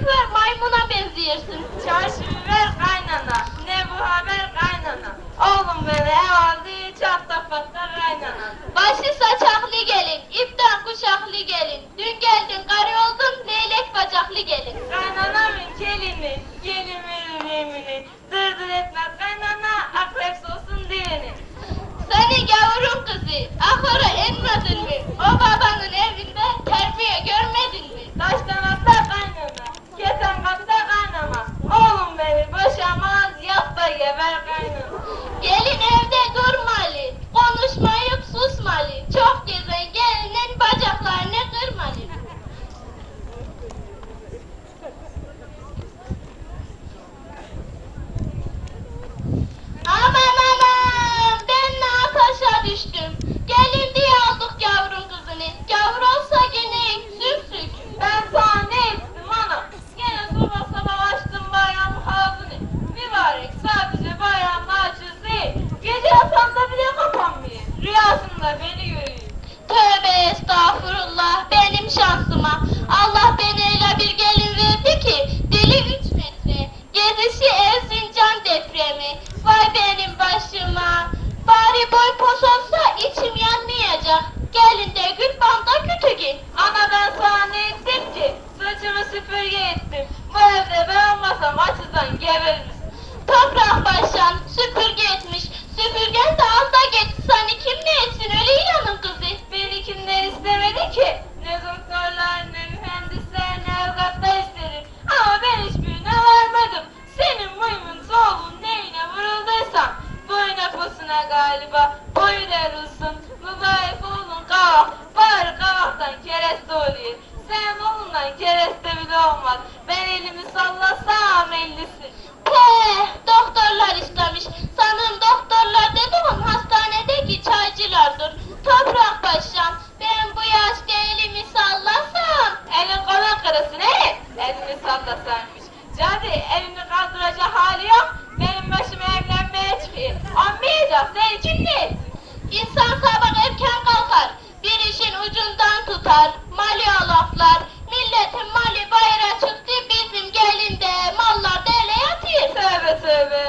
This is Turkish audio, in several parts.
lütfen maymuna benziyorsun. Çarşı ver kaynana. Ne bu haber kaynana. Oğlum beni ev aldı. Çatla patla kaynana. Başı saçaklı gelin, ipten kuşaklı gelin. Dün geldin karı oldun, leylek bacaklı gelin. Kaynanamın kelini. Gelimin yemini. Düştüm. Gelin diye aldık yavrun kızını. Gavur olsa gene sümsük. Ben sana ne ettim ana? Gene sabah sabah açtım bayanın ağzını. Mübarek sadece bayanın acısı değil. Gece yatağımda bile kapanmıyor. Rüyasında beni görüyor. Tövbe estağfurullah benim şansıma. Allah beni öyle bir gelin verdi ki banda kütügün. Ana ben sana ne ettim ki? Saçımı süpürge ettim. Bu evde ben olmasam açıdan gebeririz. Toprak başan Elini sallasaymış. Cadı elini kaldıracak hali yok. Benim başıma evlenmeye çıkıyor. Anmayacak sen kim ne? İnsan sabah erken kalkar, bir işin ucundan tutar. Mali laflar, milletin mali bayrağı çıktı, bizim gelinde mallar dele yatıyor. Tövbe tövbe.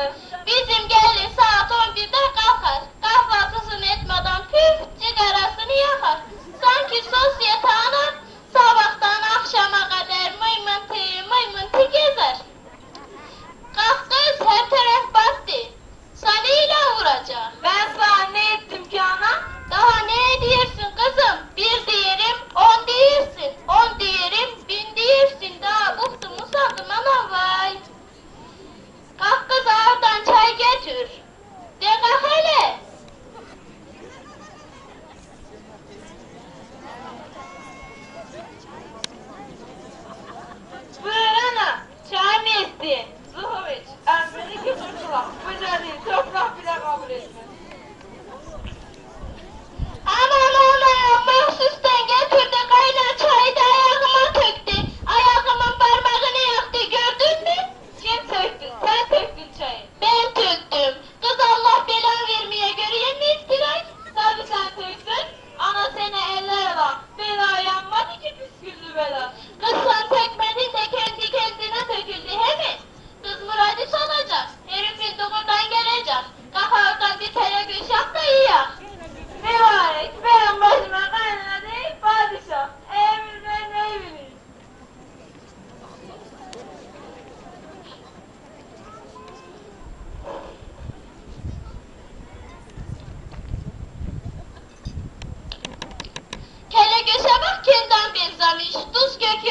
Benzemiş. Tuz kökü.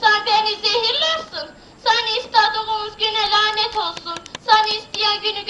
Sen beni zehirlersin. Sen istediğimiz güne lanet olsun. Sen isteyen günü